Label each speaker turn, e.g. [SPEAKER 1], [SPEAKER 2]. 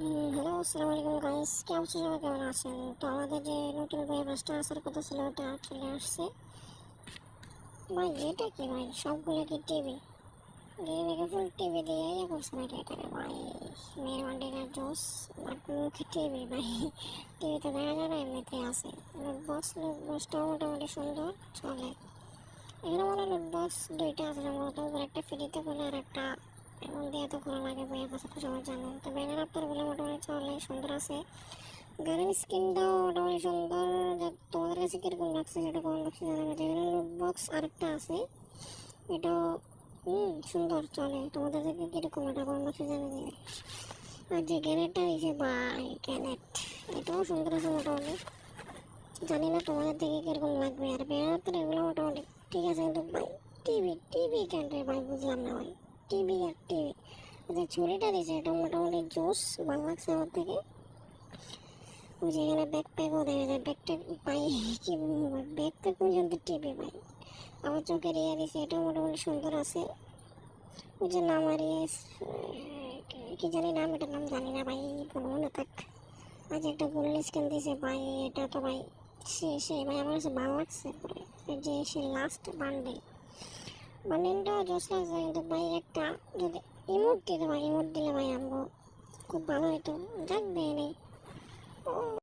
[SPEAKER 1] Hello আসসালামু আলাইকুম guys কেমন আছেন কেমন আছেন তো আমাদের যে নতুন বই বাসটা আসার কথা ছিল ওটা চলে আসছে ভাই এটা কি ভাই সবগুলো কি টিভি টিভিকে ফুল টিভি দিয়ে ইয়ে করছে ভাই এটাকে ভাই মেয়ের ওয়ান্ডের জোস মুখে টিভি ভাই টিভিতে দেখা যায় না এমনিতে আছে লুট বক্স মোটামুটি সুন্দর চলে এখানে মনে লুট বক্স দুইটা আছে সম্ভবত একটা ফ্রিতে বলে আর একটা এবং দিয়ে তো ভালো লাগে বইয়ের কথা তো সবাই জানো, তো ব্যানার আপনারগুলো মোটামুটি চলে, সুন্দর আছে। গানের স্কিনটাও মোটামুটি সুন্দর তোমাদের কাছে কীরকম লাগছে সেটা কমেন্ট বক্সে জানাবে। যেখানে বক্স আরেকটা আছে, এটাও, হুম, সুন্দর চলে। তোমাদের থেকে কীরকম এটা কমেন্ট বক্সে জানিয়ে আর যে গ্যানেটটা দিয়েছে বাই গ্যানেট এটাও সুন্দর আছে মোটামুটি। জানি না তোমাদের থেকে কীরকম লাগবে। আর ব্যানার তো এগুলো মোটামুটি ঠিক আছে, কিন্তু ভাই টিভি টিভি কেন রে ভাই, বুঝলাম না ভাই। টিভি আর টিভি। যে ছুরিটা দিয়েছে এটা মোটামুটি জোস ভালো লাগছে আমার থেকে। ওই যে এখানে ব্যাকপ্যাকও দেখা যায় ব্যাকপ্যাক পাই, কি ব্যাকপ্যাক পর্যন্ত টিভি পাই। আমার চোখের ইয়ে দিয়েছে এটা মোটামুটি সুন্দর আছে। ওই যে নাম আর ইয়ে কি জানি নাম, এটার নাম জানি না ভাই, বলব না, থাক। আজ একটা গোল্ড স্ক্যান দিয়েছে ভাই, এটা তো ভাই, সে সে, ভাই, আমার কাছে ভালো লাগছে। যে সে লাস্ট বান্ডেল বান্ডেলটা জোস লাগছে কিন্তু ভাই একটা যদি ইমোট দিতে ভাই ইমোট দিলে ভাই আমগো খুব ভালো হতো যাক দেয় নেই।